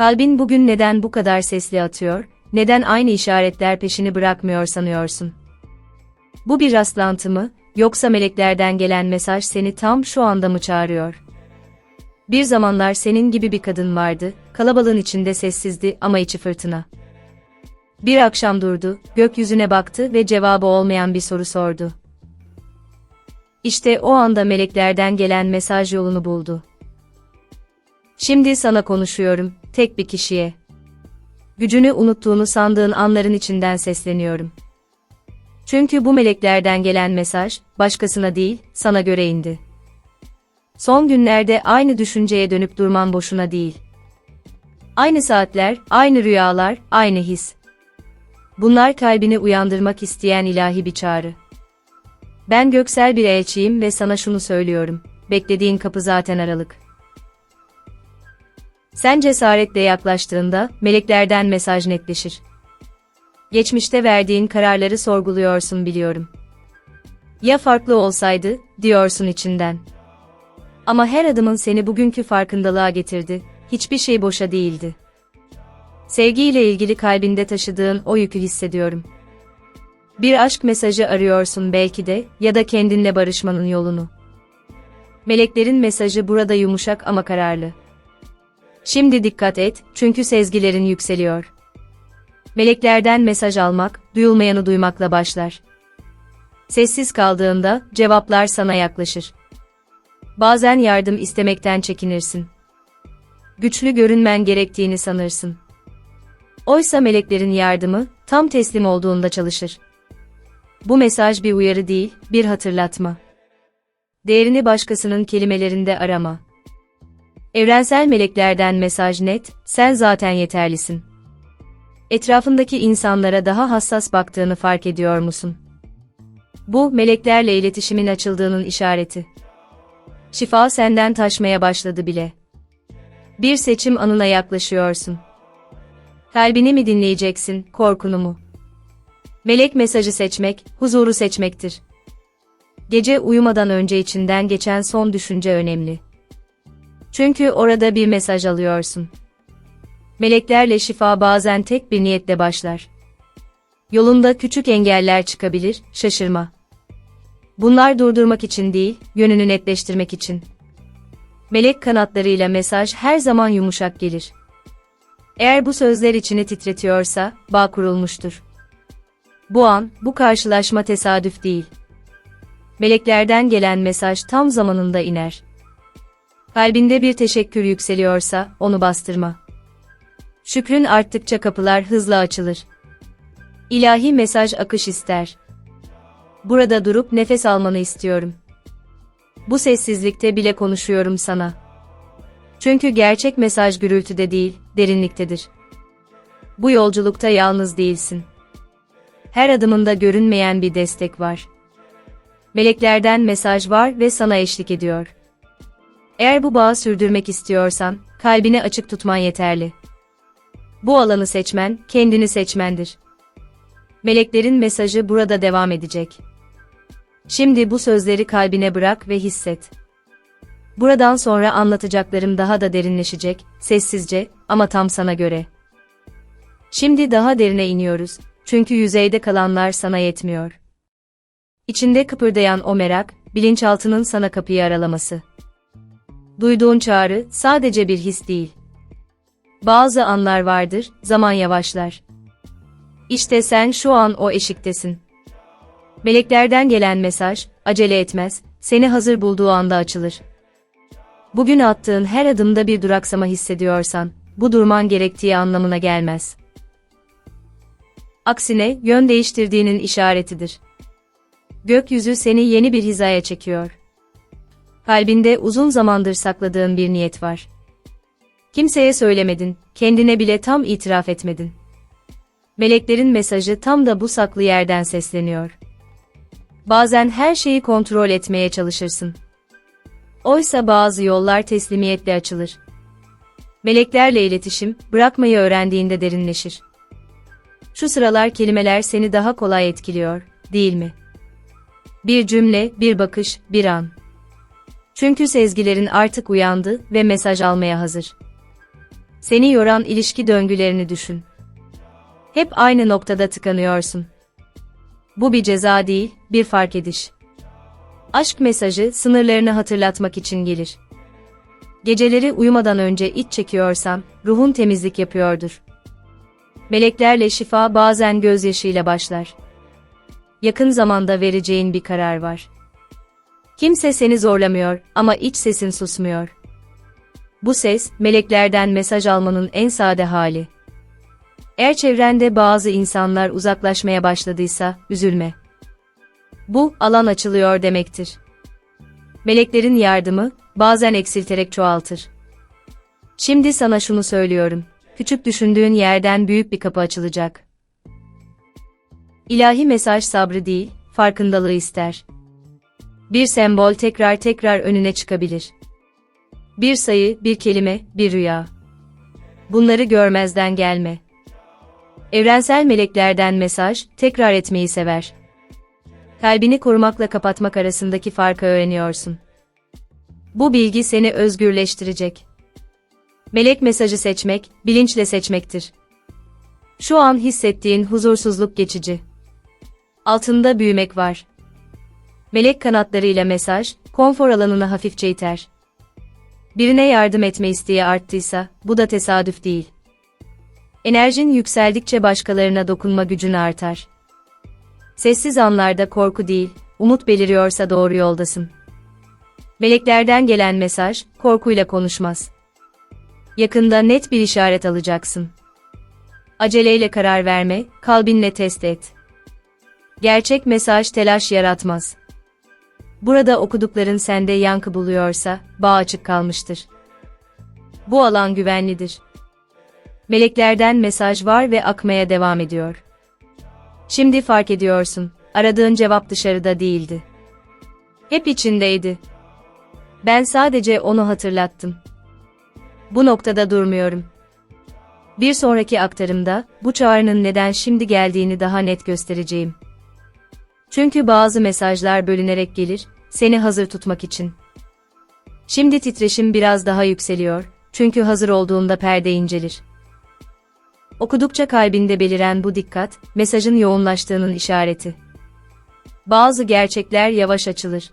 Kalbin bugün neden bu kadar sesli atıyor, neden aynı işaretler peşini bırakmıyor sanıyorsun? Bu bir rastlantı mı, yoksa meleklerden gelen mesaj seni tam şu anda mı çağırıyor? Bir zamanlar senin gibi bir kadın vardı, kalabalığın içinde sessizdi ama içi fırtına. Bir akşam durdu, gökyüzüne baktı ve cevabı olmayan bir soru sordu. İşte o anda meleklerden gelen mesaj yolunu buldu. Şimdi sana konuşuyorum, tek bir kişiye. Gücünü unuttuğunu sandığın anların içinden sesleniyorum. Çünkü bu meleklerden gelen mesaj, başkasına değil, sana göre indi. Son günlerde aynı düşünceye dönüp durman boşuna değil. Aynı saatler, aynı rüyalar, aynı his. Bunlar kalbini uyandırmak isteyen ilahi bir çağrı. Ben göksel bir elçiyim ve sana şunu söylüyorum. Beklediğin kapı zaten aralık. Sen cesaretle yaklaştığında meleklerden mesaj netleşir. Geçmişte verdiğin kararları sorguluyorsun biliyorum. Ya farklı olsaydı, diyorsun içinden. Ama her adımın seni bugünkü farkındalığa getirdi, hiçbir şey boşa değildi. Sevgiyle ilgili kalbinde taşıdığın o yükü hissediyorum. Bir aşk mesajı arıyorsun belki de ya da kendinle barışmanın yolunu. Meleklerin mesajı burada yumuşak ama kararlı. Şimdi dikkat et, çünkü sezgilerin yükseliyor. Meleklerden mesaj almak, duyulmayanı duymakla başlar. Sessiz kaldığında, cevaplar sana yaklaşır. Bazen yardım istemekten çekinirsin. Güçlü görünmen gerektiğini sanırsın. Oysa meleklerin yardımı, tam teslim olduğunda çalışır. Bu mesaj bir uyarı değil, bir hatırlatma. Değerini başkasının kelimelerinde arama. Evrensel meleklerden mesaj net, sen zaten yeterlisin. Etrafındaki insanlara daha hassas baktığını fark ediyor musun? Bu, meleklerle iletişimin açıldığının işareti. Şifa senden taşmaya başladı bile. Bir seçim anına yaklaşıyorsun. Kalbini mi dinleyeceksin, korkunu mu? Melek mesajı seçmek, huzuru seçmektir. Gece uyumadan önce içinden geçen son düşünce önemli. Çünkü orada bir mesaj alıyorsun. Meleklerle şifa bazen tek bir niyetle başlar. Yolunda küçük engeller çıkabilir, şaşırma. Bunlar durdurmak için değil, yönünü netleştirmek için. Melek kanatlarıyla mesaj her zaman yumuşak gelir. Eğer bu sözler içini titretiyorsa, bağ kurulmuştur. Bu an, bu karşılaşma tesadüf değil. Meleklerden gelen mesaj tam zamanında iner. Kalbinde bir teşekkür yükseliyorsa, onu bastırma. Şükrün arttıkça kapılar hızla açılır. İlahi mesaj akış ister. Burada durup nefes almanı istiyorum. Bu sessizlikte bile konuşuyorum sana. Çünkü gerçek mesaj gürültüde değil, derinliktedir. Bu yolculukta yalnız değilsin. Her adımında görünmeyen bir destek var. Meleklerden mesaj var ve sana eşlik ediyor. Eğer bu bağı sürdürmek istiyorsan, kalbini açık tutman yeterli. Bu alanı seçmen, kendini seçmendir. Meleklerin mesajı burada devam edecek. Şimdi bu sözleri kalbine bırak ve hisset. Buradan sonra anlatacaklarım daha da derinleşecek, sessizce ama tam sana göre. Şimdi daha derine iniyoruz, çünkü yüzeyde kalanlar sana yetmiyor. İçinde kıpırdayan o merak, bilinçaltının sana kapıyı aralaması. Duyduğun çağrı sadece bir his değil. Bazı anlar vardır, zaman yavaşlar. İşte sen şu an o eşiktesin. Meleklerden gelen mesaj, acele etmez, seni hazır bulduğu anda açılır. Bugün attığın her adımda bir duraksama hissediyorsan, bu durman gerektiği anlamına gelmez. Aksine, yön değiştirdiğinin işaretidir. Gökyüzü seni yeni bir hizaya çekiyor. Kalbinde uzun zamandır sakladığın bir niyet var. Kimseye söylemedin, kendine bile tam itiraf etmedin. Meleklerin mesajı tam da bu saklı yerden sesleniyor. Bazen her şeyi kontrol etmeye çalışırsın. Oysa bazı yollar teslimiyetle açılır. Meleklerle iletişim, bırakmayı öğrendiğinde derinleşir. Şu sıralar kelimeler seni daha kolay etkiliyor, değil mi? Bir cümle, bir bakış, bir an. Çünkü sezgilerin artık uyandı ve mesaj almaya hazır. Seni yoran ilişki döngülerini düşün. Hep aynı noktada tıkanıyorsun. Bu bir ceza değil, bir fark ediş. Aşk mesajı sınırlarını hatırlatmak için gelir. Geceleri uyumadan önce iç çekiyorsan, ruhun temizlik yapıyordur. Meleklerle şifa bazen gözyaşıyla başlar. Yakın zamanda vereceğin bir karar var. Kimse seni zorlamıyor ama iç sesin susmuyor. Bu ses, meleklerden mesaj almanın en sade hali. Eğer çevrende bazı insanlar uzaklaşmaya başladıysa, üzülme. Bu, alan açılıyor demektir. Meleklerin yardımı, bazen eksilterek çoğaltır. Şimdi sana şunu söylüyorum. Küçük düşündüğün yerden büyük bir kapı açılacak. İlahi mesaj sabrı değil, farkındalığı ister. Bir sembol tekrar tekrar önüne çıkabilir. Bir sayı, bir kelime, bir rüya. Bunları görmezden gelme. Evrensel meleklerden mesaj, tekrar etmeyi sever. Kalbini korumakla kapatmak arasındaki farkı öğreniyorsun. Bu bilgi seni özgürleştirecek. Melek mesajı seçmek, bilinçle seçmektir. Şu an hissettiğin huzursuzluk geçici. Altında büyümek var. Melek kanatlarıyla mesaj, konfor alanını hafifçe iter. Birine yardım etme isteği arttıysa, bu da tesadüf değil. Enerjin yükseldikçe başkalarına dokunma gücün artar. Sessiz anlarda korku değil, umut beliriyorsa doğru yoldasın. Meleklerden gelen mesaj, korkuyla konuşmaz. Yakında net bir işaret alacaksın. Aceleyle karar verme, kalbinle test et. Gerçek mesaj telaş yaratmaz. Burada okudukların sende yankı buluyorsa, bağ açık kalmıştır. Bu alan güvenlidir. Meleklerden mesaj var ve akmaya devam ediyor. Şimdi fark ediyorsun, aradığın cevap dışarıda değildi. Hep içindeydi. Ben sadece onu hatırlattım. Bu noktada durmuyorum. Bir sonraki aktarımda, bu çağrının neden şimdi geldiğini daha net göstereceğim. Çünkü bazı mesajlar bölünerek gelir, seni hazır tutmak için. Şimdi titreşim biraz daha yükseliyor, çünkü hazır olduğunda perde incelir. Okudukça kalbinde beliren bu dikkat, mesajın yoğunlaştığının işareti. Bazı gerçekler yavaş açılır.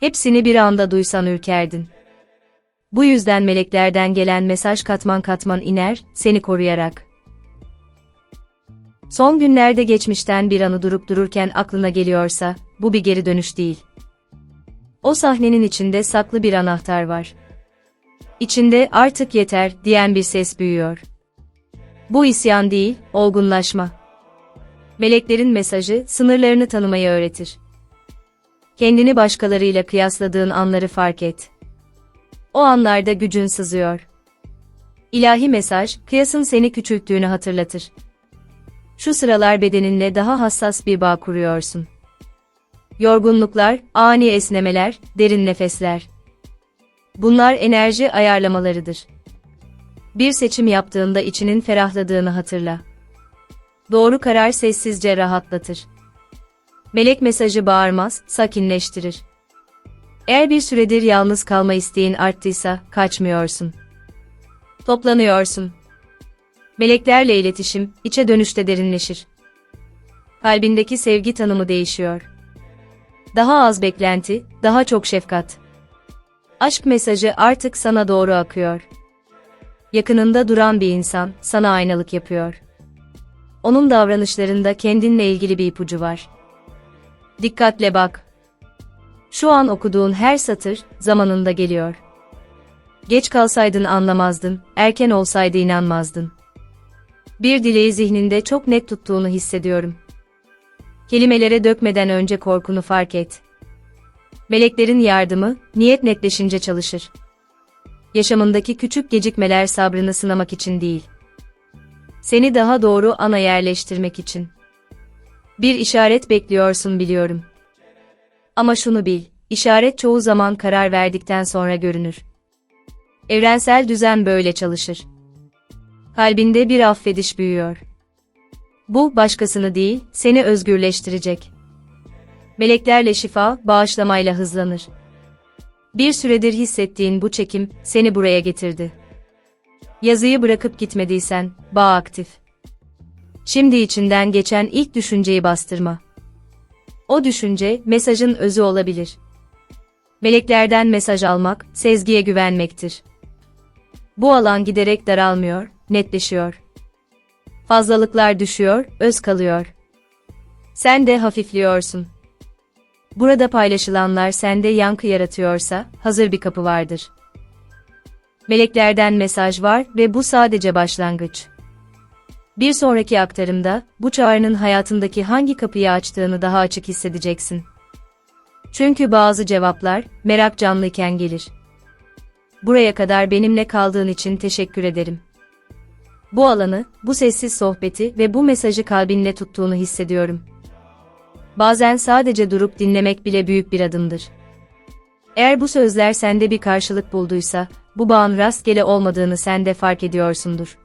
Hepsini bir anda duysan ürkerdin. Bu yüzden meleklerden gelen mesaj katman katman iner, seni koruyarak. Son günlerde geçmişten bir anı durup dururken aklına geliyorsa, bu bir geri dönüş değil. O sahnenin içinde saklı bir anahtar var. İçinde artık yeter diyen bir ses büyüyor. Bu isyan değil, olgunlaşma. Meleklerin mesajı sınırlarını tanımayı öğretir. Kendini başkalarıyla kıyasladığın anları fark et. O anlarda gücün sızıyor. İlahi mesaj, kıyasın seni küçülttüğünü hatırlatır. Şu sıralar bedeninle daha hassas bir bağ kuruyorsun. Yorgunluklar, ani esnemeler, derin nefesler. Bunlar enerji ayarlamalarıdır. Bir seçim yaptığında içinin ferahladığını hatırla. Doğru karar sessizce rahatlatır. Melek mesajı bağırmaz, sakinleştirir. Eğer bir süredir yalnız kalma isteğin arttıysa, kaçmıyorsun. Toplanıyorsun. Meleklerle iletişim, içe dönüşte derinleşir. Kalbindeki sevgi tanımı değişiyor. Daha az beklenti, daha çok şefkat. Aşk mesajı artık sana doğru akıyor. Yakınında duran bir insan, sana aynalık yapıyor. Onun davranışlarında kendinle ilgili bir ipucu var. Dikkatle bak. Şu an okuduğun her satır, zamanında geliyor. Geç kalsaydın anlamazdın, erken olsaydı inanmazdın. Bir dileği zihninde çok net tuttuğunu hissediyorum. Kelimelere dökmeden önce korkunu fark et. Meleklerin yardımı, niyet netleşince çalışır. Yaşamındaki küçük gecikmeler sabrını sınamak için değil. Seni daha doğru ana yerleştirmek için. Bir işaret bekliyorsun biliyorum. Ama şunu bil, işaret çoğu zaman karar verdikten sonra görünür. Evrensel düzen böyle çalışır. Kalbinde bir affediş büyüyor. Bu, başkasını değil, seni özgürleştirecek. Meleklerle şifa, bağışlamayla hızlanır. Bir süredir hissettiğin bu çekim, seni buraya getirdi. Yazıyı bırakıp gitmediysen, bağ aktif. Şimdi içinden geçen ilk düşünceyi bastırma. O düşünce, mesajın özü olabilir. Meleklerden mesaj almak, sezgiye güvenmektir. Bu alan giderek daralmıyor, netleşiyor. Fazlalıklar düşüyor, öz kalıyor. Sen de hafifliyorsun. Burada paylaşılanlar sende yankı yaratıyorsa, hazır bir kapı vardır. Meleklerden mesaj var ve bu sadece başlangıç. Bir sonraki aktarımda, bu çağrının hayatındaki hangi kapıyı açtığını daha açık hissedeceksin. Çünkü bazı cevaplar, merak canlıyken gelir. Buraya kadar benimle kaldığın için teşekkür ederim. Bu alanı, bu sessiz sohbeti ve bu mesajı kalbinle tuttuğunu hissediyorum. Bazen sadece durup dinlemek bile büyük bir adımdır. Eğer bu sözler sende bir karşılık bulduysa, bu bağın rastgele olmadığını sen de fark ediyorsundur.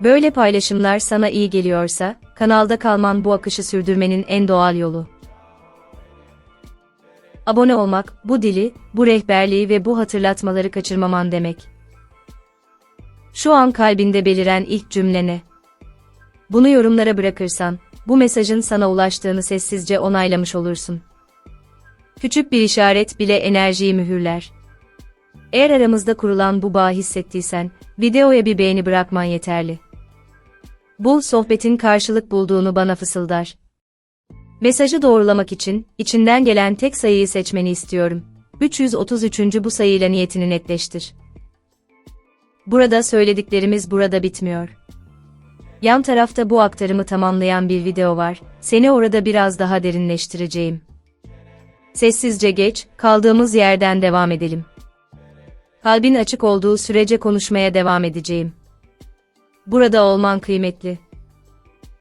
Böyle paylaşımlar sana iyi geliyorsa, kanalda kalman bu akışı sürdürmenin en doğal yolu. Abone olmak, bu dili, bu rehberliği ve bu hatırlatmaları kaçırmaman demek. Şu an kalbinde beliren ilk cümle ne? Bunu yorumlara bırakırsan, bu mesajın sana ulaştığını sessizce onaylamış olursun. Küçük bir işaret bile enerjiyi mühürler. Eğer aramızda kurulan bu bağı hissettiysen, videoya bir beğeni bırakman yeterli. Bu sohbetin karşılık bulduğunu bana fısıldar. Mesajı doğrulamak için, içinden gelen tek sayıyı seçmeni istiyorum. 333. bu sayıyla niyetini netleştir. Burada söylediklerimiz burada bitmiyor. Yan tarafta bu aktarımı tamamlayan bir video var, seni orada biraz daha derinleştireceğim. Sessizce geç, kaldığımız yerden devam edelim. Kalbin açık olduğu sürece konuşmaya devam edeceğim. Burada olman kıymetli.